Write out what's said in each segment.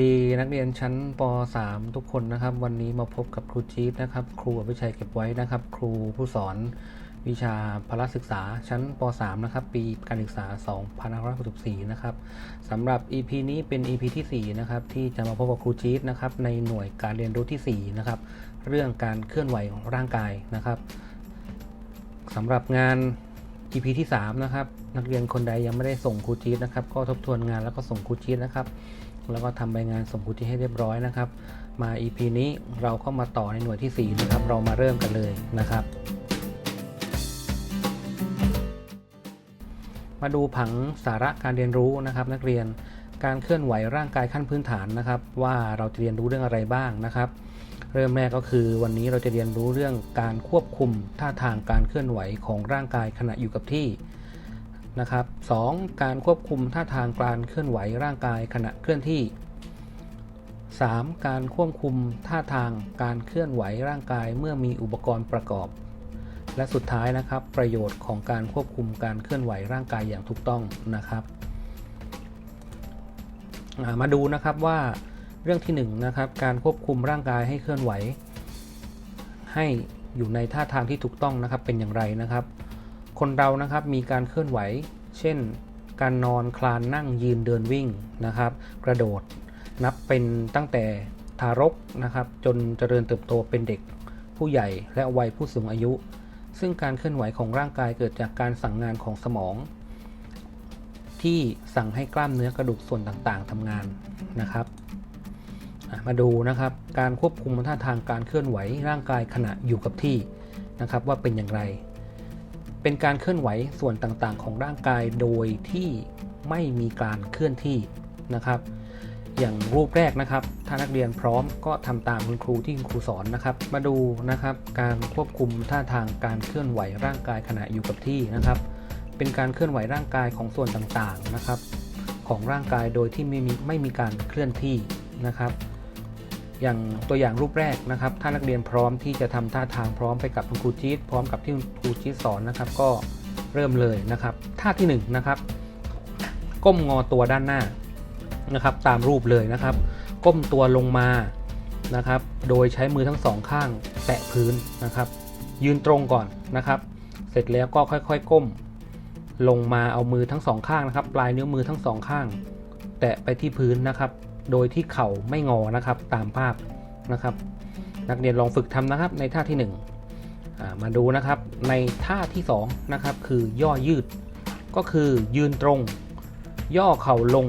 ดีนักเรียนชั้นป .3 ทุกคนนะครับ วันนี้มาพบกับครูจี๊ดนะครับ ครูอภิชัยเก็บไว้นะครับ ครูผู้สอนวิชาพละศึกษาชั้นป .3 นะครับ ปีการศึกษา 2564 นะครับสำหรับ EP นี้เป็น EP ที่ 4 นะครับ ที่จะมาพบกับครูจี๊ดนะครับ ในหน่วยการเรียนรู้ที่ 4 นะครับ เรื่องการเคลื่อนไหวของร่างกายนะครับสำหรับงาน EP ที่ 3 นะครับ นักเรียนคนใดยังไม่ได้ส่งครูจี๊ดนะครับ ก็ทบทวนงานแล้วก็ส่งครูจี๊ดนะครับ แล้วก็ทำใบงานส่งครูจี๊ดให้เรียบร้อยนะครับ มา EP นี้เราก็มาต่อในหน่วยที่ 4 นะครับ เรามาเริ่มกันเลยนะครับ มาดูผังสาระการเรียนรู้นะครับ นักเรียนการเคลื่อนไหวร่างกายขั้นพื้นฐานนะครับ ว่าเราจะเรียนรู้เรื่องอะไรบ้างนะครับ เริ่มแรกก็คือวันนี้เราจะเรียนรู้เรื่องการควบคุมท่าทางการเคลื่อนไหวของร่างกายขณะอยู่กับที่ นะครับ 2. การควบคุมท่าทางการเคลื่อนไหวร่างกายขณะเคลื่อนที่ 3. การควบคุมท่าทางการเคลื่อนไหวร่างกายเมื่อมีอุปกรณ์ประกอบ และสุดท้ายนะครับ ประโยชน์ของการควบคุมการเคลื่อนไหวร่างกายอย่างถูกต้องนะครับามาดูนะครับว่าเรื่องที่1นงนะครับการควบคุมร่างกายให้เคลื่อนไหว ให้อยู่ในท่าทางที่ถูกต้องนะครับเป็นอย่างไรนะครับ คนเรานะครับมีการเคลื่อนไหว เช่น การนอนคลานนั่งยืนเดินวิ่งนะครับ กระโดดนับเป็นตั้งแต่ทารกนะครับจนเจริญเติบโตเป็นเด็กผู้ใหญ่และวัยผู้สูงอายุ ซึ่งการเคลื่อนไหวของร่างกายเกิดจากการสั่งงานของสมอง ที่สั่งให้กล้ามเนื้อกระดูกส่วนต่างๆทำงานนะครับมาดูนะครับการควบคุมท่าทางการเคลื่อนไหวร่างกายขณะอยู่กับที่นะครับว่าเป็นอย่างไร เป็นการเคลื่อนไหวส่วนต่างๆ ของร่างกายโดยที่ไม่มีการเคลื่อนที่นะครับ อย่างรูปแรกนะครับ ถ้านักเรียนพร้อมก็ทำตามคุณครูที่คุณครูสอนนะครับ มาดูนะครับการควบคุมท่าทางการเคลื่อนไหวร่างกายขณะอยู่กับที่นะครับ เป็นการเคลื่อนไหวร่างกายของส่วนต่างๆนะครับ ของร่างกายโดยที่ไม่มีไม่มีการเคลื่อนที่นะครับ อย่างตัวอย่างรูปแรกนะครับ ถ้านักเรียนพร้อมที่จะทำท่าทางพร้อมไปกับคุณครูจี๊ดพร้อมกับที่คุณครูจี๊ดสอนนะครับ ก็เริ่มเลยนะครับ ท่าที่หนึ่งนะครับ ก้มงอตัวด้านหน้านะครับ ตามรูปเลยนะครับ ก้มตัวลงมานะครับ โดยใช้มือทั้งสองข้างแตะพื้นนะครับ ยืนตรงก่อนนะครับ เสร็จแล้วก็ค่อยๆก้ม ลงมาเอามือทั้งสองข้างนะครับ ปลายนิ้วมือทั้งสองข้าง แตะไปที่พื้นนะครับ โดยที่เข่าไม่งอนะครับตามภาพนะครับ นักเรียนลองฝึกทำนะครับในท่าที่1อ่ามาดูนะครับในท่าที่2นะครับคือย่อยืด ก็คือยืนตรง ย่อเข่าลง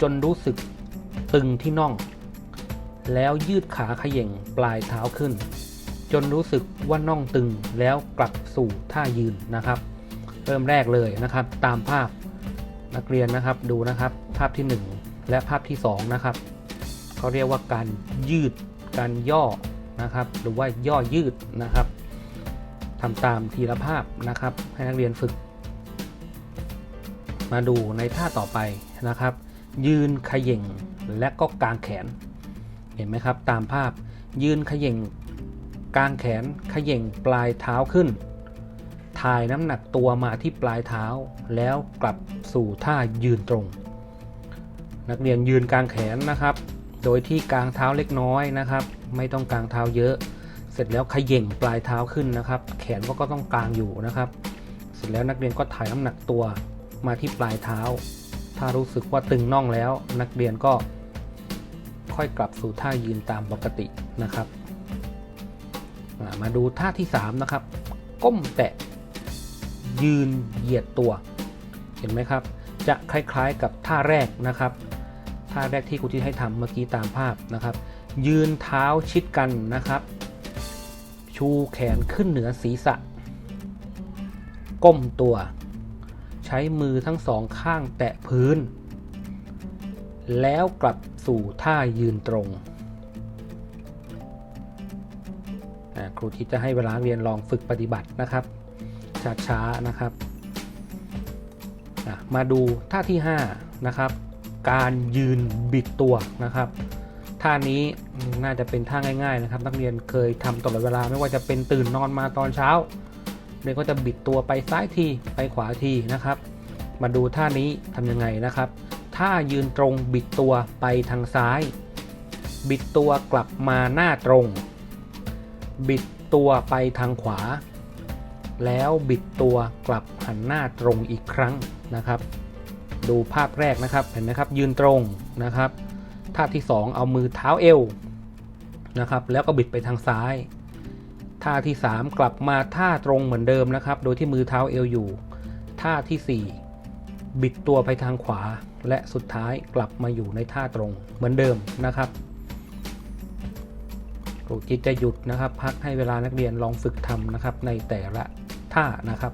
จนรู้สึกตึงที่น่อง แล้วยืดขาเขย่งปลายเท้าขึ้น จนรู้สึกว่าน่องตึงแล้วกลับสู่ท่ายืนนะครับ เริ่มแรกเลยนะครับตามภาพนักเรียนนะครับดูนะครับภาพที่ 1 และภาพที่ 2 นะครับเขาเรียกว่าการยืดการย่อนะครับ หรือว่าย่อยืดนะครับทำตามทีละภาพนะครับ ให้นักเรียนฝึก มาดูในท่าต่อไปนะครับ ยืนขย่งและก็กางแขน เห็นไหมครับ ตามภาพ ยืนขย่งกางแขนขย่งปลายเท้าขึ้น ถ่ายน้ำหนักตัวมาที่ปลายเท้า แล้วกลับสู่ท่ายืนตรง นักเรียนยืนกลางแขนนะครับ โดยที่กลางเท้าเล็กน้อยนะครับ ไม่ต้องกลางเท้าเยอะ เสร็จแล้วขย่งปลายเท้าขึ้นนะครับ แขนก็ต้องกลางอยู่นะครับ เสร็จแล้วนักเรียนก็ถ่ายน้ำหนักตัวมาที่ปลายเท้า ถ้ารู้สึกว่าตึงน่องแล้ว นักเรียนก็ค่อยกลับสู่ท่ายืนตามปกตินะครับ มาดูท่าที่ 3 นะครับ ก้มแตะยืนเหยียดตัว เห็นไหมครับ จะคล้ายๆกับท่าแรกนะครับ ท่าแรกที่ครูที่ให้ทำเมื่อกี้ตามภาพนะครับ ยืนเท้าชิดกันนะครับ ชูแขนขึ้นเหนือศีรษะ ก้มตัว ใช้มือทั้งสองข้างแตะพื้น แล้วกลับสู่ท่ายืนตรงครูที่จะให้เวลาเรียนลองฝึกปฏิบัตินะครับช้าๆนะครับ มาดูท่าที่5นะครับการยืนบิดตัวนะครับท่านี้น่าจะเป็นท่าง่าย ๆนะครับ นักเรียนเคยทำตลอดเวลาไม่ว่าจะเป็นตื่นนอนมาตอนเช้าเด็กก็จะบิดตัวไปซ้ายทีไปขวาทีนะครับ มาดูท่านี้ทำยังไงนะครับ ถ้ายืนตรงบิดตัวไปทางซ้าย บิดตัวกลับมาหน้าตรง บิดตัวไปทางขวา แล้วบิดตัวกลับหันหน้าตรงอีกครั้งนะครับ ดูภาพแรกนะครับเห็นไหมครับ ยืนตรงนะครับท่าที่ 2 เอามือเท้าเอวนะครับ แล้วก็บิดไปทางซ้าย ท่าที่ 3 กลับมาท่าตรงเหมือนเดิมนะครับ โดยที่มือเท้าเอวอยู่ ท่าทีสี่4 บิดตัวไปทางขวา และสุดท้ายกลับมาอยู่ในท่าตรงเหมือนเดิมนะครับครูจิตจะหยุดนะครับ พักให้เวลานักเรียนลองฝึกทำนะครับในแต่ละ ท่านะครับ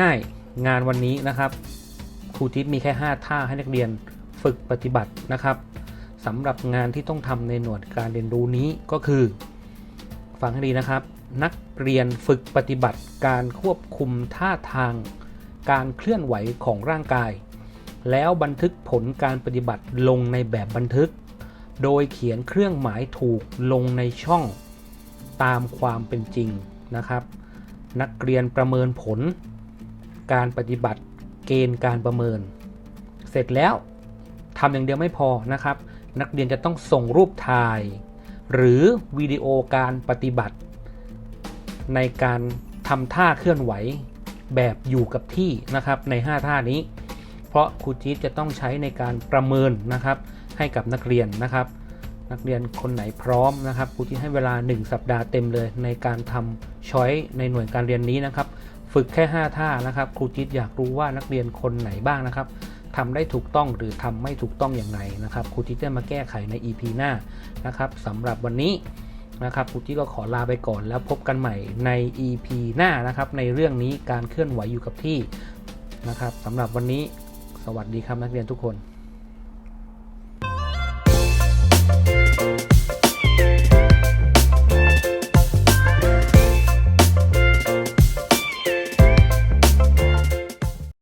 ง่ายๆงานวันนี้นะครับครูทิพย์มีแค่ 5 ท่าให้นักเรียนฝึกปฏิบัตินะครับสำหรับงานที่ต้องทำในหน่วยการเรียนรู้นี้ก็คือฟังให้ดีนะครับ นักเรียนฝึกปฏิบัติการควบคุมท่าทาง การเคลื่อนไหวของร่างกาย แล้วบันทึกผลการปฏิบัติลงในแบบบันทึก โดยเขียนเครื่องหมายถูกลงในช่องตามความเป็นจริง นะครับ นักเรียนประเมินผล การปฏิบัติเกณฑ์การประเมิน เสร็จแล้วทำอย่างเดียวไม่พอนะครับ นักเรียนจะต้องส่งรูปถ่าย หรือวิดีโอการปฏิบัติ ในการทำท่าเคลื่อนไหวแบบอยู่กับที่นะครับใน 5 ท่านี้ เพราะครูจี๊ดจะต้องใช้ในการประเมินนะครับ ให้กับนักเรียนนะครับ นักเรียนคนไหนพร้อมนะครับครูจี๊ดให้เวลา 1 สัปดาห์เต็มเลยในการทำช้อยในหน่วยการเรียนนี้นะครับ ฝึกแค่ 5 ท่านะครับครูจิ๊ดอยากรู้ว่านักเรียนคนไหนบ้างนะครับทำได้ถูกต้องหรือทำไม่ถูกต้องอย่างไรนะครับครูจิ๊ดจะมาแก้ไขใน EP หน้านะครับสำหรับวันนี้นะครับครูจิ๊ดก็ขอลาไปก่อนแล้วพบกันใหม่ใน EP หน้านะครับ ในเรื่องนี้การเคลื่อนไหวอยู่กับที่นะครับสำหรับวันนี้ สวัสดีครับนักเรียนทุกคน